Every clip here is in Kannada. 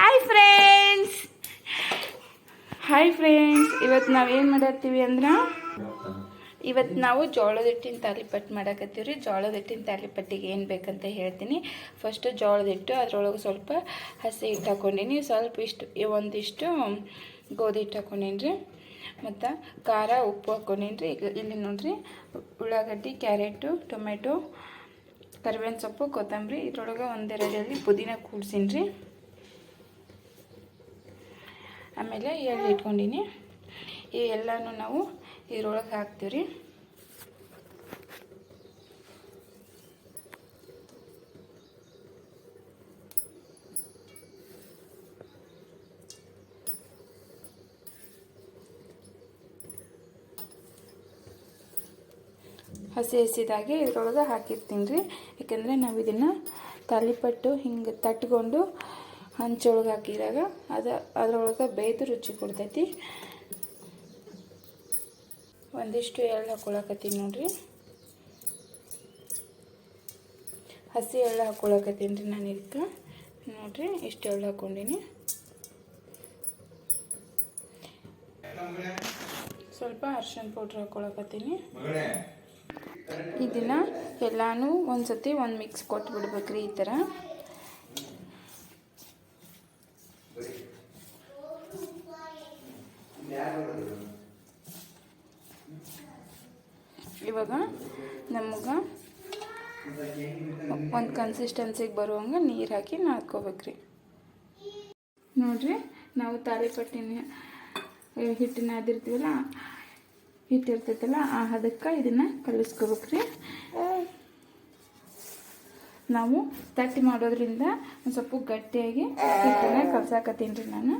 ಹಾಯ್ ಫ್ರೆಂಡ್ಸ್ ಹಾಯ್ ಫ್ರೆಂಡ್ಸ್ ಇವತ್ತು ನಾವು ಏನು ಮಾಡತ್ತೀವಿ ಅಂದ್ರೆ ಇವತ್ತು ನಾವು ಜೋಳದ ಹಿಟ್ಟಿನ ತಾಲಿಪಟ್ಟು ಮಾಡಕತ್ತೀವಿ ರೀ. ಜೋಳದ ಹಿಟ್ಟಿನ ತಾಲಿಪಟ್ಟಿಗೆ ಏನು ಬೇಕಂತ ಹೇಳ್ತೀನಿ. ಫಸ್ಟು ಜೋಳದ ಹಿಟ್ಟು, ಅದರೊಳಗೆ ಸ್ವಲ್ಪ ಹಸಿ ಹಿಟ್ಟು ಹಾಕ್ಕೊಂಡೀನಿ ಸ್ವಲ್ಪ ಇಷ್ಟು ಒಂದಿಷ್ಟು ಗೋಧಿ ಹಿಟ್ಟು ಹಾಕ್ಕೊಂಡೀನಿ ರೀ. ಮತ್ತು ಖಾರ, ಉಪ್ಪು ಹಾಕ್ಕೊಂಡೀನಿ ರೀ. ಈಗ ಇಲ್ಲಿ ನೋಡಿರಿ, ಉಳ್ಳಾಗಡ್ಡಿ, ಕ್ಯಾರೆಟು ಟೊಮೆಟೊ ಕರಿಬೇವಿನ ಸೊಪ್ಪು, ಕೊತ್ತಂಬರಿ, ಇದ್ರೊಳಗೆ ಒಂದೆರಡಲ್ಲಿ ಪುದೀನ ಕೂಡ್ಸೀನಿ ರೀ. ಆಮೇಲೆ ಎಳ್ಳು ಇಟ್ಕೊಂಡಿನಿ. ಈ ಎಲ್ಲನೂ ನಾವು ಇದ್ರೊಳಗೆ ಹಾಕ್ತೀವಿ ರೀ ಹಸಿ ಹಸಿದಾಗಿ ಇದ್ರೊಳಗೆ ಹಾಕಿರ್ತೀನಿ ರೀ ಯಾಕೆಂದರೆ ನಾವು ಇದನ್ನು ತಾಲಿಪಟ್ಟು ಹಿಂಗೆ ತಟ್ಕೊಂಡು ಹಂಚೊಳಗೆ ಹಾಕಿದಾಗ ಅದು, ಅದರೊಳಗೆ ಬೇಯ್ದು ರುಚಿ ಕೊಡ್ತೈತಿ. ಒಂದಿಷ್ಟು ಎಳ್ಳು ಹಾಕ್ಕೊಳಕತ್ತೀನಿ ನೋಡ್ರಿ. ಹಸಿ ಎಳ್ಳು ಹಾಕ್ಕೊಳಕತ್ತೀನಿ ರೀ ನಾನು ಇದಕ್ಕೆ. ನೋಡ್ರಿ, ಇಷ್ಟು ಎಳ್ಳು ಹಾಕ್ಕೊಂಡಿನಿ ಸ್ವಲ್ಪ ಅರ್ಶಿನ ಪೌಡ್ರ್ ಹಾಕ್ಕೊಳಕತ್ತೀನಿ ಇದನ್ನು ಎಲ್ಲಾನು ಒಂದು ಸತಿ ಒಂದು ಮಿಕ್ಸ್ ಕೊಟ್ಟು ಬಿಡ್ಬೇಕ್ರಿ ಈ ಥರ ಇವಾಗ ನಮಗೆ ಒಂದು ಕನ್ಸಿಸ್ಟೆನ್ಸಿಗೆ ಬರುವಂಗೆ ನೀರು ಹಾಕಿ ನಾದ್ಕೋಬೇಕ್ರಿ. ನೋಡ್ರಿ, ನಾವು ತಾಲಿಪಟ್ಟಿನ ಹಿಟ್ಟಿನ ಅದಿರ್ತೀವಲ್ಲ ಹಿಟ್ಟಿರ್ತೈತಲ್ಲ, ಆ ಅದಕ್ಕೆ ಇದನ್ನು ಕಲಿಸ್ಕೋಬೇಕ್ರಿ. ನಾವು ತಟ್ಟಿ ಮಾಡೋದ್ರಿಂದ ಒಂದು ಸ್ವಲ್ಪ ಗಟ್ಟಿಯಾಗಿ ಹಿಟ್ಟನ್ನ ಕಲ್ಸಾಕತ್ತೀನಿ ರೀ ನಾನು.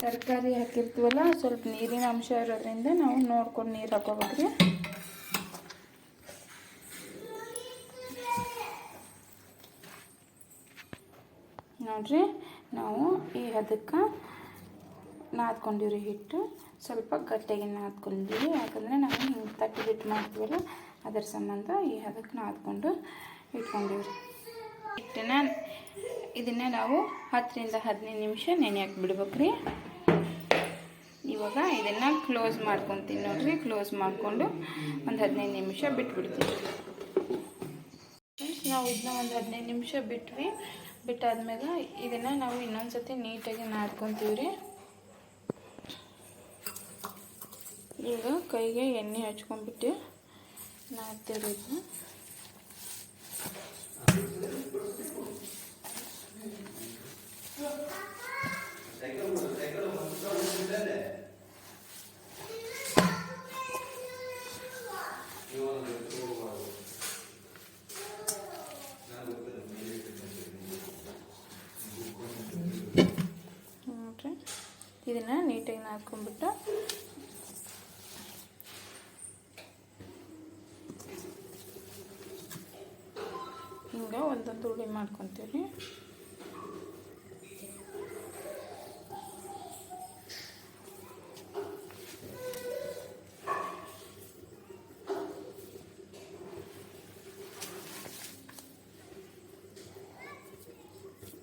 ತರಕಾರಿ ಹಾಕಿರ್ತೀವಲ್ಲ, ಸ್ವಲ್ಪ ನೀರಿನ ಅಂಶ ಇರೋದ್ರಿಂದ ನಾವು ನೋಡ್ಕೊಂಡು ನೀರು ಹಾಕೋಬೇಕ್ರಿ ನೋಡ್ರಿ, ನಾವು ಈ ಹದಕ್ಕೆ ನಾದ್ಕೊಂಡಿವ್ರಿ ಹಿಟ್ಟು. ಸ್ವಲ್ಪ ಗಟ್ಟಿಯಾಗಿ ನಾದ್ಕೊಂಡಿವಿ ಯಾಕಂದರೆ ನಾವು ಹಿಂಗೆ ತಟ್ಟಿ ಬಿಟ್ಟು ಮಾಡ್ತೀವಲ್ಲ, ಅದರ ಸಂಬಂಧ ಈ ಅದಕ್ಕೆ ನಾದ್ಕೊಂಡು ಇಟ್ಕೊಂಡಿವ್ರಿ. ಹಿಟ್ಟನ್ನ ಇದನ್ನು ನಾವು ಹತ್ತರಿಂದ ಹದಿನೈದು ನಿಮಿಷ ನೆನೆಯಕ್ಕೆ ಬಿಡ್ಬೇಕ್ರಿ. ಇವಾಗ ಇದನ್ನು ಕ್ಲೋಸ್ ಮಾಡ್ಕೊತೀನಿ ನೋಡ್ರಿ ಕ್ಲೋಸ್ ಮಾಡಿಕೊಂಡು ಒಂದು ಹದಿನೈದು ನಿಮಿಷ ಬಿಟ್ಬಿಡ್ತೀವಿ ನಾವು ಇದನ್ನ ಒಂದು ಹದಿನೈದು ನಿಮಿಷ ಬಿಟ್ವಿ. ಬಿಟ್ಟಾದ್ಮೇಲೆ ಇದನ್ನು ನಾವು ಇನ್ನೊಂದು ಸತಿ ನೀಟಾಗಿ ನಾದ್ಕೊತೀವಿ ರೀ ಈಗ ಕೈಗೆ ಎಣ್ಣೆ ಹಚ್ಕೊಂಡ್ಬಿಟ್ಟು ನಾದ್ತೀವಿ ರೀ ಇದನ್ನ ನೋಡ್ರಿ ಇದನ್ನು ನೀಟಾಗಿ ನಾದ್ಕೊಂಡ್ಬಿಟ್ಟು ಹಿಂಗೆ ಒಂದೊಂದು ಉಳ್ಳಿ ಮಾಡ್ಕೊತೀವಿ.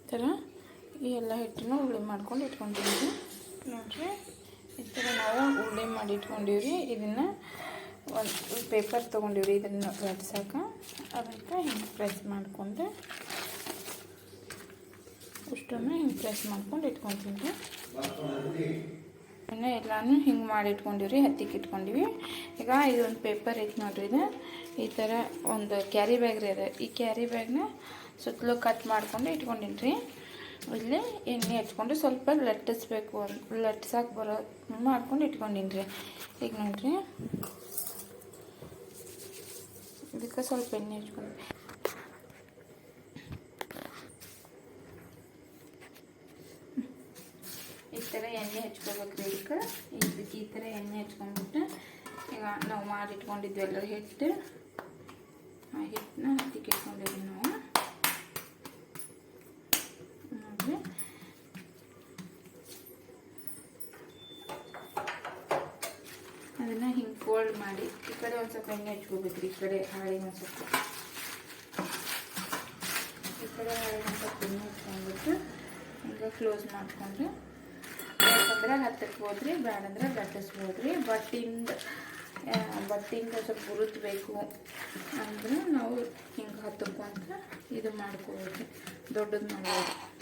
ಥರ ಈ ಎಲ್ಲ ಹಿಟ್ಟನ್ನು ಉಳ್ಳಿ ಮಾಡ್ಕೊಂಡು ಇಟ್ಕೊಂಡಿದ್ದೀವಿ. ನೋಡ್ರಿ. ಈ ಥರ ನಾವು ಉಳ್ಳಿ ಮಾಡಿ ಇಟ್ಕೊಂಡಿವ್ರಿ. ಇದನ್ನು ಒಂದು ಪೇಪರ್ ತೊಗೊಂಡಿವ್ರಿ ಇದನ್ನು ಲಟ್ಸೋಕೆ ಅದಕ್ಕೆ ಹಿಂಗೆ ಪ್ರೆಸ್ ಮಾಡಿಕೊಂಡು ಇಷ್ಟೊಮ್ಮೆ ಹಿಂಗೆ ಪ್ರೆಸ್ ಮಾಡ್ಕೊಂಡು ಇಟ್ಕೊತೀವಿ ಇನ್ನು ಎಲ್ಲನೂ ಹಿಂಗೆ ಮಾಡಿ ಇಟ್ಕೊಂಡಿವ್ರಿ ಹತ್ತಿಗೆ ಇಟ್ಕೊಂಡಿವಿ. ಈಗ ಇದೊಂದು ಪೇಪರ್ ಐತೆ ನೋಡ್ರಿ ಇದು. ಈ ಥರ ಒಂದು ಕ್ಯಾರಿ ಬ್ಯಾಗ್ ರೀ ಅದ. ಈ ಕ್ಯಾರಿ ಬ್ಯಾಗ್ನ ಸುತ್ತಲೂ ಕಟ್ ಮಾಡ್ಕೊಂಡು ಇಟ್ಕೊಂಡಿನಿ ರೀ ಇಲ್ಲಿ ಎಣ್ಣೆ ಹಚ್ಕೊಂಡು ಸ್ವಲ್ಪ ಲಟ್ಟಿಸ್ಬೇಕು ಲಟ್ಸಕ್ಕೆ ಬರೋ ಮಾಡ್ಕೊಂಡು ಇಟ್ಕೊಂಡಿನಿ ರೀ ಈಗ ನೋಡ್ರಿ. ಇದಕ್ಕೆ ಸ್ವಲ್ಪ ಎಣ್ಣೆ ಹಚ್ಕೊಂಡು ಈ ಥರ ಎಣ್ಣೆ ಹಚ್ಕೋಬೇಕು ಇದಕ್ಕೆ ಇದಕ್ಕೆ ಈ ಥರ ಎಣ್ಣೆ ಹಚ್ಕೊಂಡ್ಬಿಟ್ಟು ಈಗ ನಾವು ಮಾಡಿ ಎಲ್ಲರೂ ಹಿಟ್ಟು. ಆ ಹಿಟ್ಟನ್ನ ಹತ್ತಿಗೆ ಇಟ್ಕೊಂಡಿದ್ವಿ ನಾವು ನೋಡಿರಿ ಮಾಡಿ, ಈ ಕಡೆ ಒಂದು ಸ್ವಲ್ಪ ಎಣ್ಣೆ ಹಚ್ಕೋಬೇಕ್ರಿ, ಈ ಕಡೆ ಹಾಳಿಗೆ ಒಂದು ಸ್ವಲ್ಪ. ಈ ಕಡೆ ಹಾಳಿಗೆ ಒಂದು ಸ್ವಲ್ಪ ಎಣ್ಣೆ ಹಚ್ಕೊಂಡ್ಬಿಟ್ಟು ಹಿಂಗೆ ಕ್ಲೋಸ್ ಮಾಡ್ಕೊಂಡ್ರೆ, ಯಾಕಂದ್ರೆ ಹತ್ತಕ್ಬೋದ್ರಿ ಬೇಡಂದ್ರೆ ಗಟ್ಟಿಸ್ಬೋದ್ರಿ ಬಟ್ಟಿಂದ ಬಟ್ಟಿಂದ ಸ್ವಲ್ಪ ಗುರುತ್ಬೇಕು ಅಂದ್ರೆ ನಾವು ಹಿಂಗೆ ಹತ್ತಕ್ಕೊಂತ ಇದು ಮಾಡ್ಕೋಬೋದು ದೊಡ್ಡದು ಮಾಡ್ಬೋದು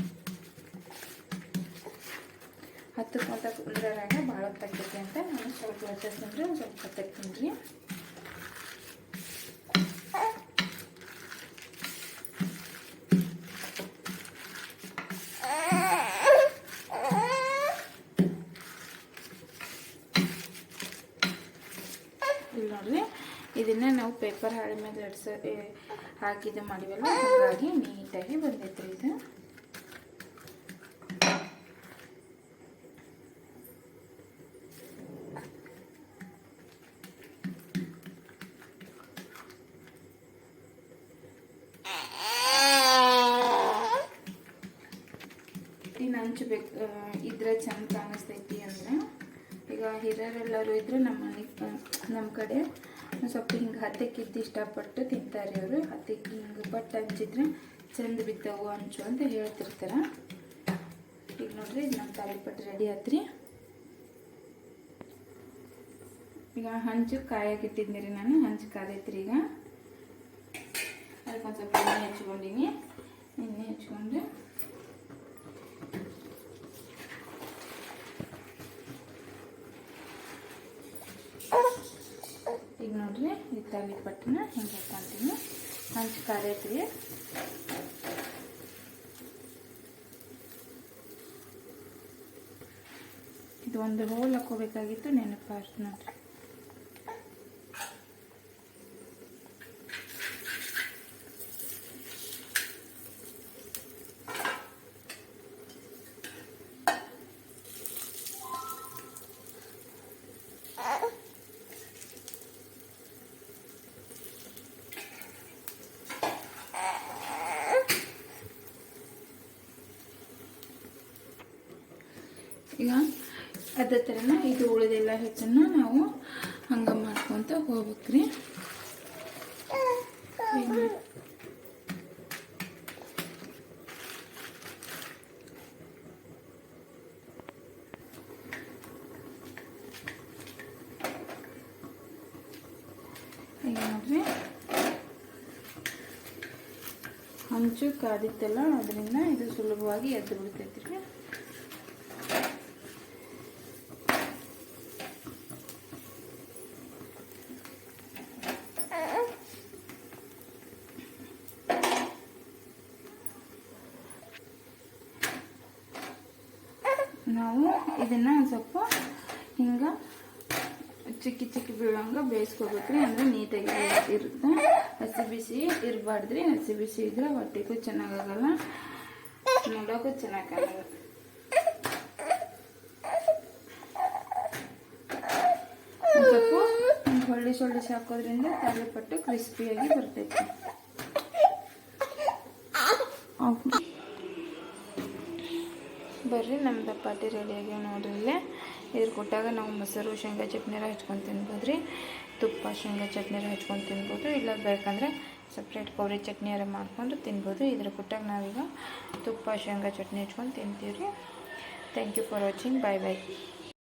ಹತ್ತಕ್ಕೊಂತ ಕುಂದ್ರಾಗ ಭಾಳ ತಕ್ಕೈತಿ ಅಂತ ನಾನು ಸ್ವಲ್ಪ ಲಟ್ಟಿಸ್ತಂದ್ರೆ ಒಂದು ಸ್ವಲ್ಪ ಇಲ್ಲಿ ನೋಡ್ರಿ, ಇದನ್ನ ನಾವು ಪೇಪರ್ ಹಾಳೆ ಮೇಲೆ ಎಡ್ಸ ಹಾಕಿದ್ದು ಮಾಡಿವಲ್ಲ ಹಾಗಾಗಿ ನೀಟಾಗಿ ಬಂದೈತ್ರಿ ಇದು ಹಂಚು ಬೇಕು ಇದ್ರೆ ಚಂದ ಕಾಣಿಸ್ತೈತಿ ಅಂದ್ರೆ, ಈಗ ಹಿರಿಯರೆಲ್ಲರೂ ಇದ್ರೆ ನಮ್ಮ ಮನೆ ನಮ್ಮ ಕಡೆ ಸ್ವಲ್ಪ ಹಿಂಗೆ ಹತ್ತಕ್ಕಿದ್ದು ಇಷ್ಟಪಟ್ಟು ತಿಂತಾರೆ ಅವರು. ಹತ್ತಕ್ಕೆ ಹಿಂಗೆ ಬಟ್ಟೆ ಹಂಚಿದ್ರೆ ಚಂದ ಬಿದ್ದವು ಹಂಚು ಅಂತ ಹೇಳ್ತಿರ್ತಾರೆ. ಈಗ ನೋಡ್ರಿ ಇದು ನಮ್ಮ ತಾಲಿಪಟ್ಟು ರೆಡಿ ಆತ್ರಿ. ಈಗ ಹಂಚು ಕಾಯಕ್ಕೆ ರೀ ನಾನು, ಹಂಚು ಕಾದೈತ್ರಿ ಈಗ. ಅದಕ್ಕೆ ಒಂದು ಸ್ವಲ್ಪ ಎಣ್ಣೆ ಹಚ್ಕೊಂಡಿನಿ. ಎಣ್ಣೆ ಹಚ್ಕೊಂಡು ತಾಲಿ ಪಟ್ಟನ ಹಿಂಗೆ ಹಾಕೊಂತೀನಿ ಹಂಚು ಕಾರ್ಯಕ್ಕೆ ಇದು ಒಂದು ಹೋಲ್ ಹಾಕೋಬೇಕಾಗಿತ್ತು ನೆನಪು ನೋಡ್ರಿ. ಈಗ ಅದೇ ಥರನ ಇದು ಉಳಿದೆಲ್ಲ ಹೆಚ್ಚನ್ನು ನಾವು ಹಂಗೆ ಮಾಡ್ಕೊತ ಹೋಗ್ಬೇಕ್ರಿ. ಹಂಚು ಕಾದಿತ್ತಲ್ಲ ಅದರಿಂದ ಇದು ಸುಲಭವಾಗಿ ಎದ್ದು ಬಿಡ್ತೈತಿ ರೀ ನಾವು ಇದನ್ನ ಸ್ವಲ್ಪ ಹಿಂಗೆ ಚಿಕ್ಕಿ ಚಿಕ್ಕಿ ಬೀಳಂಗ ಬೇಯಿಸ್ಕೋಬೇಕ್ರಿ. ಅಂದ್ರೆ ನೀಟಾಗಿ ಇರುತ್ತೆ. ಹಸಿ ಬಿಸಿ ಇರಬಾರ್ದ್ರಿ. ಹಸಿ ಬಿಸಿ ಇದ್ರೆ ಹೊಟ್ಟೆಗೂ ಚೆನ್ನಾಗಾಗಲ್ಲ. ನೋಡೋಕ್ಕೂ ಚೆನ್ನಾಗಿ ಕಾಣಲ್ಲ ಒಂದ್ ಸ್ವಲ್ಪ ಹೊಳ್ಳಿ ಸೊಳ್ಳಿಸಿ ಹಾಕೋದ್ರಿಂದ ತಾಲಿಪಟ್ಟು ಕ್ರಿಸ್ಪಿಯಾಗಿ ಬರ್ತೈತಿ. ಬರ್ರಿ ನಮ್ಮ ದಪ್ಪಾಟಿ ರೆಡಿಯಾಗಿ ನೋಡ್ರಿ ಇಲ್ಲೇ. ಇದ್ರ ಕೊಟ್ಟಾಗ ನಾವು ಮೊಸರು, ಶೇಂಗಾ ಚಟ್ನಿರ ಹಚ್ಕೊಂಡು ತಿನ್ಬೋದು ರೀ ತುಪ್ಪ, ಶೇಂಗಾ ಚಟ್ನಿರ ಹಚ್ಕೊಂಡು ತಿನ್ಬೋದು, ಇಲ್ಲ ಬೇಕಂದರೆ ಸಪ್ರೇಟ್ ಕೊಬ್ಬರಿ ಚಟ್ನಿಯಾರ ಮಾಡ್ಕೊಂಡು ತಿನ್ಬೋದು. ಇದ್ರ ಕೊಟ್ಟಾಗ ನಾವೀಗ ತುಪ್ಪ, ಶೇಂಗಾ ಚಟ್ನಿ ಹಚ್ಕೊಂಡು ತಿಂತೀವಿ ರೀ thank you for watching bye bye